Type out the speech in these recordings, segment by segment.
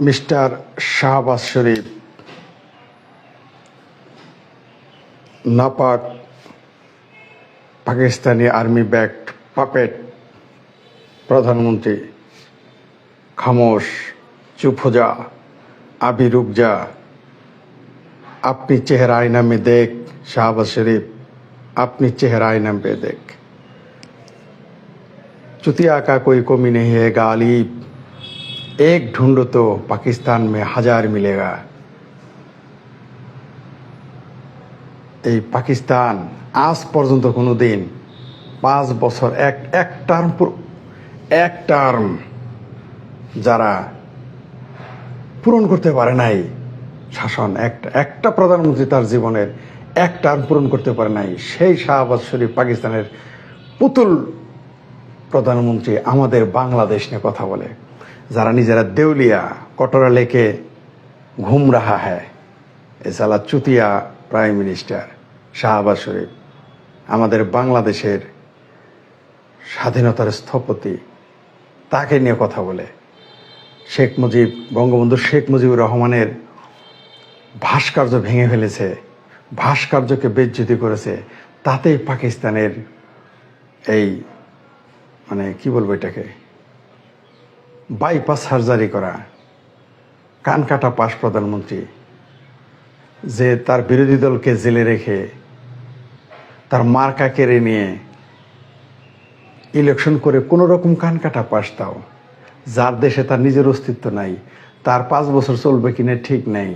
Mister Shahbaz শরীফ, নাপাক, Pakistani army backed puppet, প্রধানমন্ত্রী খামোশ চুপোজা আবিরুবজা আপনি চেহারা আইনামে দেখ, শাহবাজ শরীফ, আপনি চেহারায় নামে দেখ। চুতিয়া কা কই কমি নেই হে গালিব एक ढूंढो तो पाकिस्तान में हजार मिलेगा এই পাকিস্তান আজ পর্যন্ত কোনো দিন পাঁচ বছর এক এক টার্ম এক টার্ম যারা পূরণ করতে পারে নাই শাসন একটা একটা প্রধানমন্ত্রী তার জীবনের এক টার্ম পূরণ করতে পারে নাই সেই শাহবাজ শরীফ পাকিস্তানের পুতুল প্রধানমন্ত্রী আমাদের বাংলাদেশ নিয়ে কথা বলে যারা নিজেরা দেউলিয়া, কটরা লেকে ঘুম রাহা হ্যায় এ সালা চুতিয়া প্রাইম মিনিস্টার শাহবাজ শরীফ, আমাদের বাংলাদেশের স্বাধীনতার স্থপতি, তাকে নিয়ে কথা বলে। শেখ মুজিব, বঙ্গবন্ধু শেখ মুজিবুর রহমানের ভাস্কর্য ভেঙে ফেলেছে, ভাস্কর্যকে বেজ্জতি করেছে। তাতেই পাকিস্তানের এই মানে কি বলব এটাকে? বাইপাস সার্জারি করা। কান কাটা পাশ প্রধানমন্ত্রী, যে তার বিরোধী দলকে জেলে রেখে তার মার্কা কেড়ে নিয়ে ইলেকশন করে কোনো রকম কান কাটা পাস তাও, যার দেশে তার নিজের অস্তিত্ব নাই, তার পাঁচ বছর চলবে কিনা ঠিক নেই,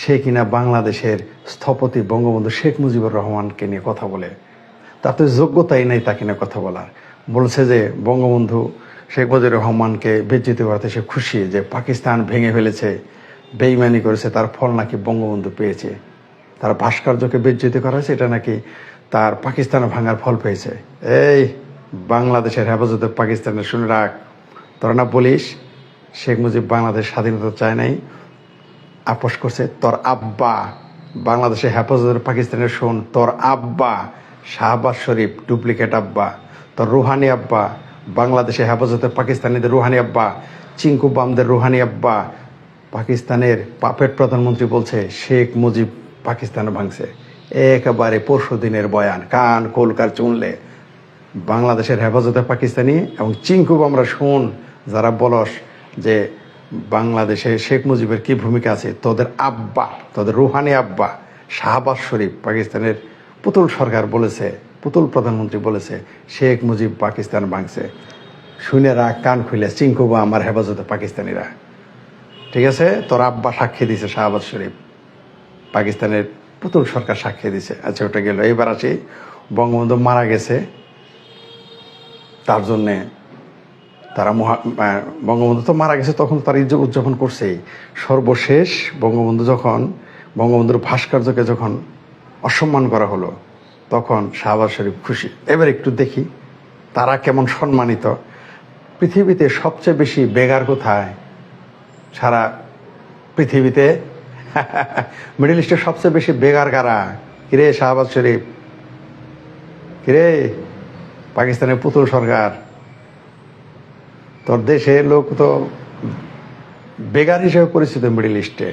সে কিনা বাংলাদেশের স্থপতি বঙ্গবন্ধু শেখ মুজিবুর রহমানকে নিয়ে কথা বলে। তাতে যোগ্যতাই নাই তাকে নিয়ে কথা বলার। বলছে যে বঙ্গবন্ধু শেখ মুজিবুর রহমানকে বেজ্জিত করাতে সে খুশি যে পাকিস্তান ভেঙে ফেলেছে, বেইমানি করেছে, তার ফল নাকি বঙ্গবন্ধু পেয়েছে। তার ভাস্কর্যকে বেজ্জিত করা হয়েছে, এটা নাকি তার পাকিস্তান ভাঙার ফল পেয়েছে। এই বাংলাদেশের হেফাজতে পাকিস্তানের শুনে রাখ। তোরা না বলিস, শেখ মুজিব বাংলাদেশ স্বাধীনতা চায় নাই, আপোষ করছে তোর আব্বা। বাংলাদেশে হেফাজতের পাকিস্তানের শোন, তোর আব্বা, শাহবাজ শরীফ, ডুপ্লিকেট আব্বা, তোর রুহানি আব্বা বাংলাদেশে হেফাজতে পাকিস্তানিদের রুহানি আব্বা চিঙ্কু বামদের রুহানি আব্বা, পাকিস্তানের পাপেট প্রধানমন্ত্রী বলছে, শেখ মুজিব পাকিস্তান ভাঙছে। একেবারে পরশু দিনের বয়ান, কান কলকার চুনলে। বাংলাদেশের হেফাজতে পাকিস্তানি এবং চিঙ্কুব আমরা শুন, যারা বলস যে বাংলাদেশে শেখ মুজিবের কি ভূমিকা আছে, তোদের আব্বা, তোদের রুহানি আব্বা, শাহবাজ শরীফ পাকিস্তানের পুতুল সরকার বলেছে পুতুল প্রধানমন্ত্রী বলেছে, শেখ মুজিব পাকিস্তান ভাঙছে। শুনে রাখ, কান খুলে চিঙ্কুবা আমার হেফাজতে পাকিস্তানিরা। ঠিক আছে? তোর আব্বা সাক্ষী দিছে শাহবাজ শরীফ। পাকিস্তানের পুতুল সরকার সাক্ষী দিছে। আচ্ছা ওটা গেল। এবার আসি, বঙ্গবন্ধু মারা গেছে। তার জন্যে তারা মহা বঙ্গবন্ধু তো মারা গেছে, তখন তার উদযাপন করছেই। সর্বশেষ বঙ্গবন্ধু যখন, বঙ্গবন্ধুর ভাস্কর্যকে যখন অসম্মান করা হলো তখন শাহবাজ শরীফ খুশি। এবার একটু দেখি তারা কেমন সম্মানিত। পৃথিবীতে সবচেয়ে বেশি বেগার কোথায়? সারা পৃথিবীতে? মিডল ইস্টের সবচেয়ে বেশি বেগার কারা? কিরে শাহবাজ শরীফ? কিরে? পাকিস্তানের পুতুল সরকার? তোর দেশে লোক তো বেগার হিসেবে পরিচিত মিডিল ইস্টে।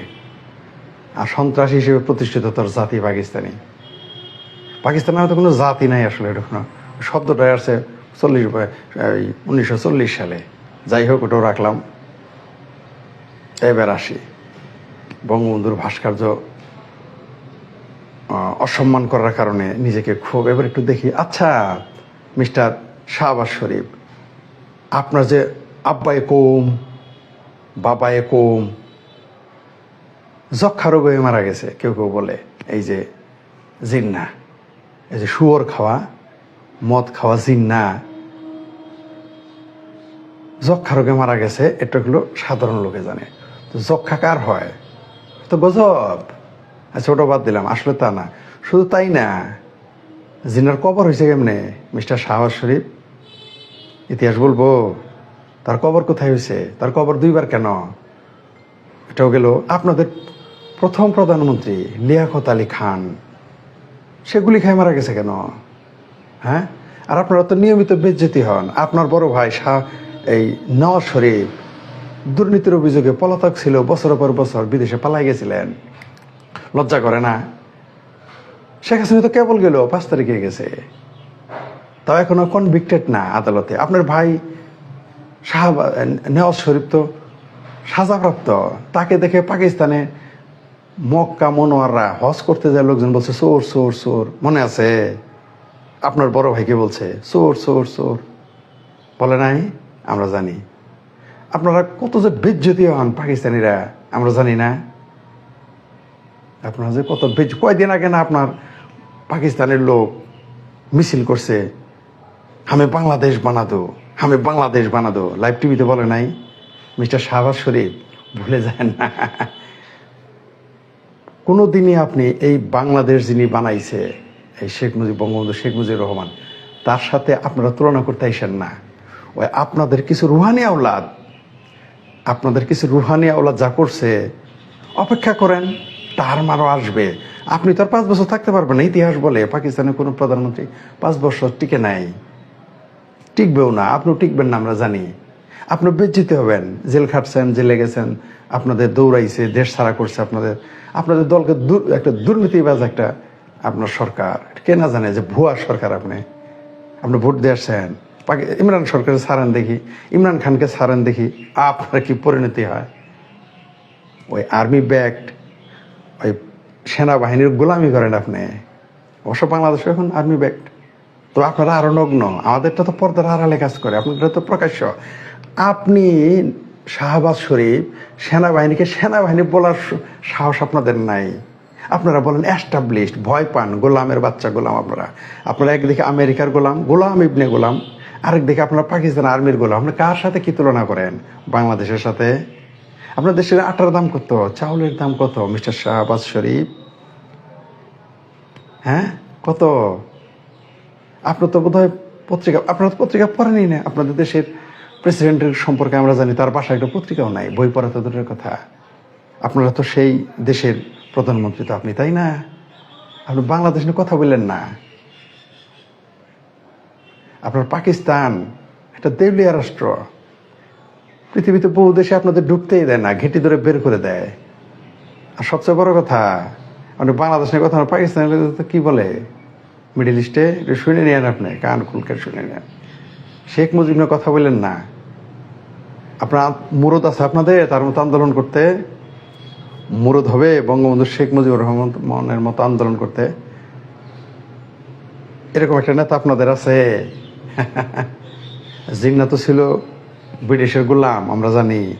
আর সন্ত্রাস হিসেবে প্রতিষ্ঠিত তোর জাতি পাকিস্তানি। পাকিস্তানের হয়তো কোনো জাতি নাই আসলে এটা কোনো। শব্দটা আসছে চল্লিশ উনিশশো চল্লিশ সালে। যাই হোক, ওটাও রাখলাম। এবার আসি। বঙ্গবন্ধুর ভাস্কর্য অসম্মান করার কারণে নিজেকে খুব এবার একটু দেখি। আচ্ছা মিস্টার শাহবাজ শরীফ, আপনার যে আব্বায় কোম, বাবায় কোম যক্ষা রোগে মারা গেছে, কেউ কেউ বলে, এই যে জিন্না। এই যে শুয়োর খাওয়া, মদ খাওয়া, জিন্না। যক্ষা রোগে মারা গেছে, এটা হলো সাধারণ লোকে জানে। তো যক্ষা কার হয়? তো গজব। আচ্ছা ওটা বাদ দিলাম, আসলে তা না। শুধু তাই না জিনার কবর হয়েছে কেমনে? মিস্টার শাহবাজ শরীফ, ইতিহাস বলব, তার কবর কোথায় হয়েছে? তার কবর দুইবার কেন? এটাও গেল আপনাদের প্রথম প্রধানমন্ত্রী লিয়াকত আলী খান। সেগুলি খাই মারা গেছে কেন? হ্যাঁ? আর আপনারা তো নিয়মিত বেজ্জতি হন। আপনার বড় ভাই শাহ এই নওয়াজ শরীফ দুর্নীতির অভিযোগে পলাতক ছিল, বছরের পর বছর বিদেশে পালাই গেছিলেন। লজ্জা করে না? শেখ হাসিনা তো কেবল গেল, পাঁচ তারিখে গেছে। তাও এখনও কনভিক্টেড না আদালতে। আপনার ভাই শাহবা নেওয়াজ শরীফ তো সাজাপ্রাপ্ত। তাকে দেখে পাকিস্তানে মক্কা মনোয়াররা হজ করতে যায় লোকজন বলছে, সোর সোর সোর। মনে আছে? আপনার বড় ভাইকে বলছে, সোর সোর সোর। বলে নাই? আমরা জানি। আপনারা কত যে বেজ্জতি হন পাকিস্তানিরা, আমরা জানি না। আপনারা যে কত বেজ কয়দিন আগে না আপনার পাকিস্তানের লোক মিছিল করছে আমি বাংলাদেশ বানাদো আমি বাংলাদেশ বানাদো। লাইভ টিভিতে বলে নাই? মিস্টার শাহবাজ শরীফ, ভুলে যায় না। কোনো দিনই আপনি এই বাংলাদেশ যিনি বানাইছে, এই শেখ মুজিব, বঙ্গবন্ধু শেখ মুজিবুর রহমান, তার সাথে আপনারা তুলনা করতে আইসেন না। ওই আপনাদের কিছু রুহানি আওলাদ, আপনাদের কিছু রুহানি আওলাদ যা করছে, অপেক্ষা করেন, তার মারও আসবে। আপনি তো আর পাঁচ বছর থাকতে পারবেন না, ইতিহাস বলে। পাকিস্তানের কোনো প্রধানমন্ত্রী পাঁচ বছর টিকে নাই। টিকবেও না, আপনিও টিকবেন না, আমরা জানি। আপনি বেজ্জিত হবেন। জেল খাটছেন, জেলে গেছেন, আপনাদের দৌড়াইছে, দেশ ছাড়া করছে আপনাদের। আপনাদের দলকে একটা দুর্নীতিবাজ একটা আপনার সরকার। কে না জানে যে ভুয়া সরকার আপনি। আপনি ভোট দিয়ে আসছেন। ইমরান সরকারের ছাড়েন দেখি। ইমরান খানকে ছাড়েন দেখি। আপনার কি পরিণতি হয়? ওই আর্মি ব্যাক্ট ওই সেনাবাহিনীর গোলামি করেন আপনি। অবশ্য বাংলাদেশে এখন আর্মি ব্যাক্ট তো আপনারা আরও নগ্ন। আমাদেরটা তো পর্দার আড়ালে কাজ করে। আপনাদের তো প্রকাশ্য। আপনি শাহবাজ শরীফ সেনাবাহিনীকে সেনাবাহিনী বলার সাহস আপনাদের নাই। আপনারা বলেন অ্যাস্টাবলিশড ভয় পান, গোলামের বাচ্চা গোলাম আপনারা। আপনারা একদিকে আমেরিকার গোলাম গোলাম ইবনে গোলাম, আরেকদিকে আপনারা পাকিস্তান আর্মির গোলাম। আপনি কার সাথে কি তুলনা করেন? বাংলাদেশের সাথে? আপনার দেশের আটার দাম কত? চাউলের দাম কত? মিস্টার শাহবাজ শরীফ? হ্যাঁ? কত? আপনার তো বোধহয় পত্রিকা, আপনারা পত্রিকা পড়েনি না। আপনাদের দেশের প্রেসিডেন্টের সম্পর্কে আমরা জানি তার বাসায় একটা পত্রিকাও নাই বই পড়া তো দূরের কথা। আপনারা তো সেই দেশের প্রধানমন্ত্রী তো আপনি তাই না? আপনি বাংলাদেশ নিয়ে কথা বললেন না। আপনার পাকিস্তান একটা দেউলিয়া রাষ্ট্র। পৃথিবীতে বহু দেশে আপনাদের ঢুকতেই দেয় না ঘেঁটি ধরে বের করে দেয়। আর সবচেয়ে বড় কথা আপনি বাংলাদেশ নিয়ে কথা বলেন, পাকিস্তানের তো কি বলে? মিডিল ইস্টে শুনে নেন আপনি কান খুলকে শুনে নেন শেখ মুজিব কথা বললেন না। আপনার মুরদ আছে আপনাদের, তার মতো আন্দোলন করতে। মুরদ হবে বঙ্গবন্ধু শেখ মুজিবুর রহমানের মতো আন্দোলন করতে। এরকম একটা নেতা আপনাদের আছে। জিন্না তো ছিল ব্রিটিশের গোলাম, আমরা জানি।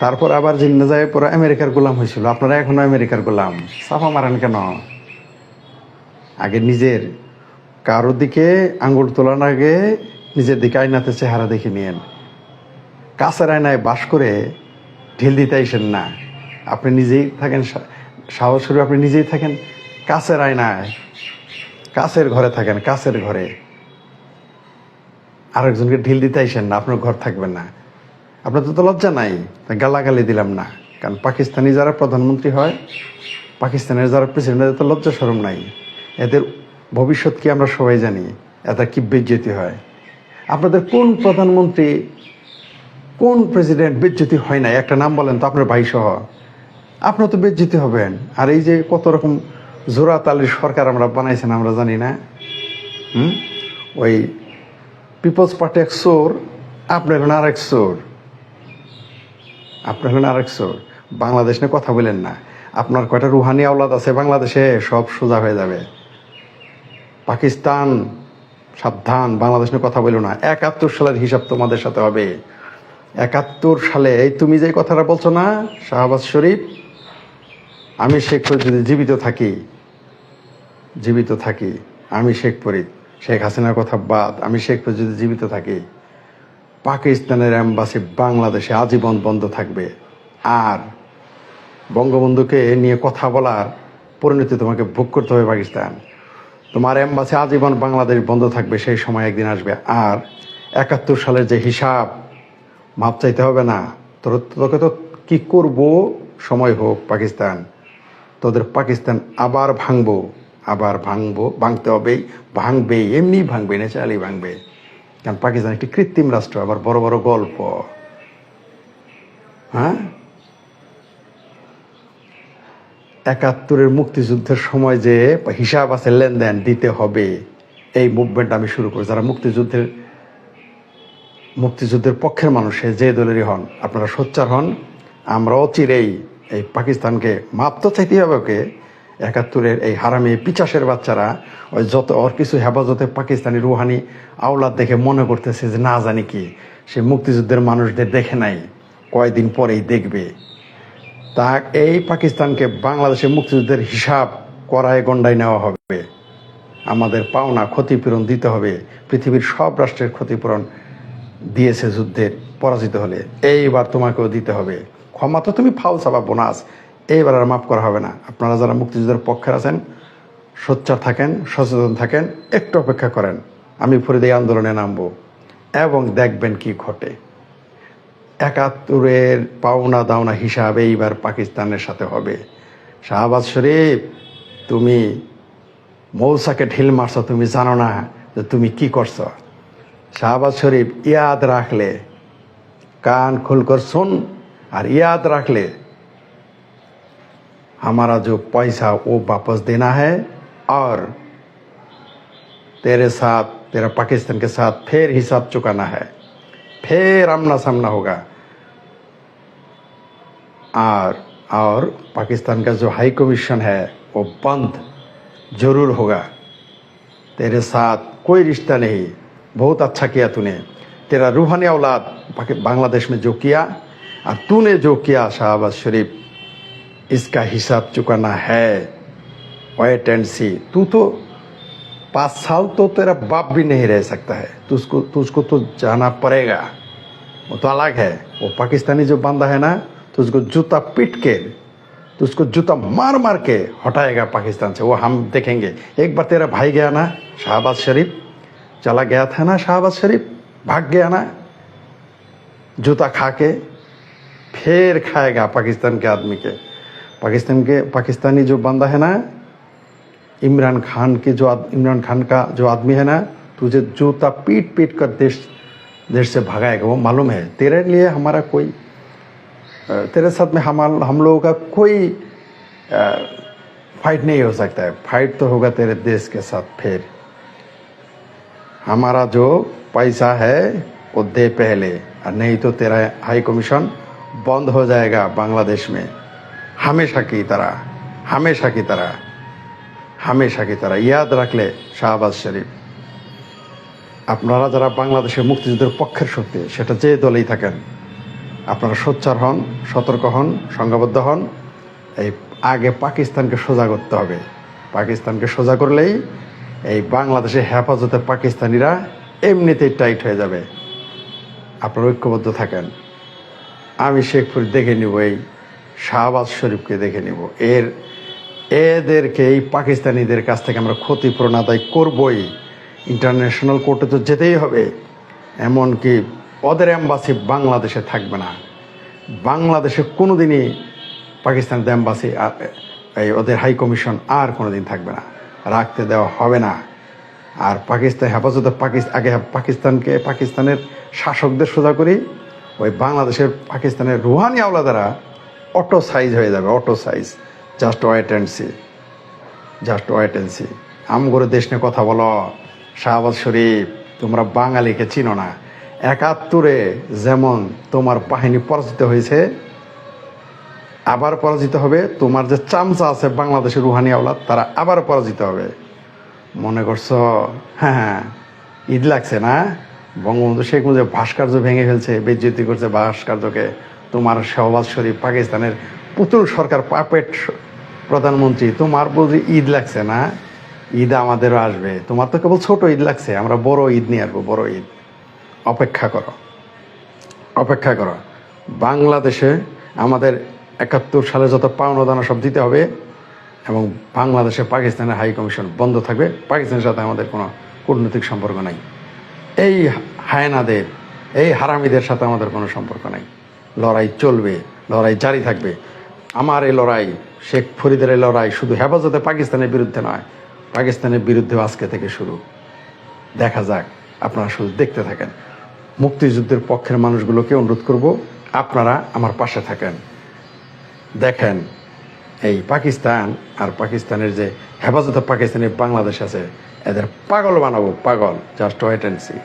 তারপর আবার জিন্না যায়, পরে আমেরিকার গোলাম হয়েছিল। আপনারা এখনও আমেরিকার গোলাম। সাফা মারেন কেন? আগে নিজের কারোর দিকে আঙ্গুল তোলার আগে নিজের দিকে আয়নাতে চেহারা দেখে নিয়েন। কাছের আয়নায় বাস করে ঢিল দিতে আইসেন না। আপনি নিজেই থাকেন সাহস করে আপনি নিজেই থাকেন। কাছের আয়নায় কাছের ঘরে থাকেন, কাছের ঘরে। আরেকজনকে ঢিল দিতে আইসেন না, আপনার ঘর থাকবেন না। আপনার তো লজ্জা নাই গালাগালি দিলাম না। কারণ পাকিস্তানি যারা প্রধানমন্ত্রী হয়, পাকিস্তানের যারা প্রেসিডেন্ট এদের তো লজ্জা সরম নাই। এদের ভবিষ্যৎ কি আমরা সবাই জানি, এদের কি বেজ্জতি হয়। আপনাদের কোন প্রধানমন্ত্রী কোন প্রেসিডেন্ট বেজ্জতি হয় না একটা নাম বলেন তো, আপনার ভাই সহ আপনার তো বেজ্জতি হবেন। আর এই যে কত রকম জোড়া তালির সরকার আমরা বানাইছেন, আমরা জানি না। হুম? ওই পিপলস পার্টি এক চোর আপনি হলেন আরেক চোর। আপনি হলেন আরেক চোর। বাংলাদেশ নিয়ে কথা বলেন না। আপনার কয়টা রুহানি আওলাদ আছে বাংলাদেশে, সব সোজা হয়ে যাবে। পাকিস্তান, সাবধান, বাংলাদেশ নিয়ে কথা বলো না। একাত্তর সালের হিসাব তোমাদের সাথে হবে। একাত্তর সালে, এই তুমি যে কথাটা বলছো না, শাহবাজ শরীফ, আমি শেখ যদি জীবিত থাকি জীবিত থাকি, আমি শেখ ফরিদ, শেখ হাসিনার কথা বাদ, আমি শেখ ফরিদ যদি জীবিত থাকি, পাকিস্তানের অ্যাম্বাসি বাংলাদেশে আজীবন বন্ধ থাকবে। আর বঙ্গবন্ধুকে নিয়ে কথা বলার পরিণতি তোমাকে ভোগ করতে হবে পাকিস্তান। তোমার এম্বাসি আজীবন বাংলাদেশ বন্ধ থাকবে, সেই সময় একদিন আসবে। আর একাত্তর সালের যে হিসাব মাপ চাইতে হবে না। তোকে তো কি করব? সময় হোক, পাকিস্তান। তোদের পাকিস্তান আবার ভাঙবো। আবার ভাঙবো, ভাঙতে হবেই। ভাঙবে, এমনি ভাঙবে, ন্যাচারালি ভাঙবে। কারণ পাকিস্তান একটি কৃত্রিম রাষ্ট্র, আবার বড় বড় গল্প। হ্যাঁ? একাত্তরের মুক্তিযুদ্ধের সময় যে হিসাব আছে, লেনদেন দিতে হবে। এই মুভমেন্ট আমি শুরু করি যারা মুক্তিযুদ্ধের মুক্তিযুদ্ধের পক্ষের মানুষে যে দলেরই হন, আপনারা সোচ্চার হন। আমরা অচিরেই এই পাকিস্তানকে মাপ তো চাইতে হবে ওকে। একাত্তরের এই হারামি পিচাসের বাচ্চারা, ওই যত ওর কিছু হেফাজতে পাকিস্তানি রুহানি আওলাদ দেখে মনে করতেছে যে না জানি কি, সে মুক্তিযুদ্ধের মানুষদের দেখে নাই, কয়দিন পরেই দেখবে। তা এই পাকিস্তানকে বাংলাদেশের মুক্তিযুদ্ধের হিসাব করায় গন্ডায় নেওয়া হবে। আমাদের পাওনা ক্ষতিপূরণ দিতে হবে, পৃথিবীর সব রাষ্ট্রের ক্ষতিপূরণ দিয়েছে যুদ্ধের পরাজিত হলে, এইবার তোমাকেও দিতে হবে। ক্ষমা তো তুমি ফাউসা বা বোনাস, এইবার আর মাফ করা হবে না। আপনারা যারা মুক্তিযুদ্ধের পক্ষে আছেন, সোচ্চার থাকেন, সচেতন থাকেন, একটু অপেক্ষা করেন। আমি ফরিদ আন্দোলনে নামবো এবং দেখবেন কি ঘটে। একাত্তরের পাওনা দাওনা হিসাবে এইবার পাকিস্তানের সাথে হবে। শাহবাজ শরীফ, তুমি মৌসাকে ঢিল মারছ, তুমি জানো না যে তুমি কি করছ। শাহবাজ শরীফ ইয়াদ রাখলে कान खोलकर सुन और याद रख ले हमारा जो पैसा वो वापस देना है और तेरे साथ तेरा पाकिस्तान के साथ फिर हिसाब चुकाना है फिर आमना सामना होगा और और पाकिस्तान का जो हाई कमीशन है वो बंद जरूर होगा तेरे साथ कोई रिश्ता नहीं बहुत अच्छा किया तूने तेरा रूहानी औलाद पाकि- बांग्लादेश में जो किया और तूने जो किया शाहबाज शरीफ इसका हिसाब चुकाना है वेट एंड सी तू तो पाँच साल तो तेरा बाप भी नहीं रह सकता है तुझको तुझको तो जाना पड़ेगा वो तो अलग है वो पाकिस्तानी जो बंदा है ना तो उसको जूता पीट के तो उसको जूता मार मार के हटाएगा पाकिस्तान से वो हम देखेंगे एक बार तेरा भाई गया ना शाहबाज शरीफ चला गया था ना शाहबाज शरीफ भाग गया ना जूता खा के फिर खाएगा पाकिस्तान के आदमी के पाकिस्तान के पाकिस्तानी जो बंदा है ना इमरान खान के जो आद- इमरान खान का जो आदमी है ना तुझे जूता पीट पीट कर देश देश से भगाएगा वो मालूम है तेरे लिए हमारा कोई अ, तेरे साथ में हम हम लोगों का कोई अ, फाइट नहीं हो सकता है फाइट तो होगा तेरे देश के साथ फिर हमारा जो पैसा है वो दे पहले और नहीं तो तेरा हाई कमीशन बंद हो जाएगा बांग्लादेश में हमेशा की तरह हमेशा की तरह हमेशा की तरह याद रख ले শাহবাজ শরীফ আপনারা যারা বাংলাদেশের মুক্তিযুদ্ধের পক্ষের শক্তি সেটা যে দলেই থাকেন আপনারা সোচ্চার হন সতর্ক হন সংঘবদ্ধ হন এই আগে পাকিস্তানকে সোজা করতে হবে পাকিস্তানকে সোজা করলেই এই বাংলাদেশের হেফাজতে পাকিস্তানিরা এমনিতেই টাইট হয়ে যাবে। আপনারা ঐক্যবদ্ধ থাকেন। আমি শেখপুর দেখে নিব, এই শাহবাজ শরীফকে দেখে নিব। এর, এদেরকে, এই পাকিস্তানিদের কাছ থেকে আমরা ক্ষতিপূরণ আদায় করবই। ইন্টারন্যাশনাল কোর্টে তো যেতেই হবে। এমনকি ওদের অ্যাম্বাসি বাংলাদেশে থাকবে না। বাংলাদেশে কোনো দিনই পাকিস্তানের অ্যাম্বাসি এই ওদের হাই কমিশন আর কোনো দিন থাকবে না। রাখতে দেওয়া হবে না। আর পাকিস্তান হেফাজতে পাকিস্তান, আগে পাকিস্তানকে, পাকিস্তানের শাসকদের সোজা করি, ওই বাংলাদেশের পাকিস্তানের রুহানি আওলাদারা অটো সাইজ হয়ে যাবে, auto size. Just wait and see. Just wait and see. দেশ নিয়ে কথা বলো। শাহবাজ শরীফ, তোমরা বাঙালিকে চিনো না। একাত্তরে যেমন তোমার বাহিনী পরাজিত হয়েছে আবার পরাজিত হবে। তোমার যে চামচা আছে বাংলাদেশের রুহানি আওলাদ, তারা আবার পরাজিত হবে। মনে করছ? হ্যাঁ হ্যাঁ। ঈদ লাগছে না? বঙ্গবন্ধু শেখ মুজিব ভাস্কর্য ভেঙে ফেলছে বিজ্যুতি করছে ভাস্কর্যকে। তোমার শাহবাজ শরীফ পাকিস্তানের পুতুল সরকার পাপেট প্রধানমন্ত্রী, তোমার বুঝি ঈদ লাগছে না? ঈদ আমাদেরও আসবে। তোমার তো কেবল ছোট ঈদ লাগছে, আমরা বড় ঈদ নিয়ে আসব, বড় ঈদ। অপেক্ষা করো। অপেক্ষা করো। বাংলাদেশে আমাদের একাত্তর সালে যত পাওনা দানা সব দিতে হবে এবং বাংলাদেশে পাকিস্তানের হাই কমিশন বন্ধ থাকবে, পাকিস্তানের সাথে আমাদের কোনো কূটনৈতিক সম্পর্ক নাই। এই হায়নাদের, এই হারামিদের সাথে আমাদের কোনো সম্পর্ক নাই। লড়াই চলবে, লড়াই জারি থাকবে। আমার এই লড়াই, শেখ ফরিদের এই লড়াই শুধু হেফাজতে পাকিস্তানের বিরুদ্ধে নয়, পাকিস্তানের বিরুদ্ধে আজকে থেকে শুরু। দেখা যাক, আপনারা শুধু দেখতে থাকেন। মুক্তিযুদ্ধের পক্ষের মানুষগুলোকে অনুরোধ করব, আপনারা আমার পাশে থাকেন। দেখেন, এই পাকিস্তান আর পাকিস্তানের যে হেফাজত পাকিস্তানি বাংলাদেশ আছে, এদের পাগল বানাবো, পাগল জাস্ট ওয়েট অ্যান্ড সি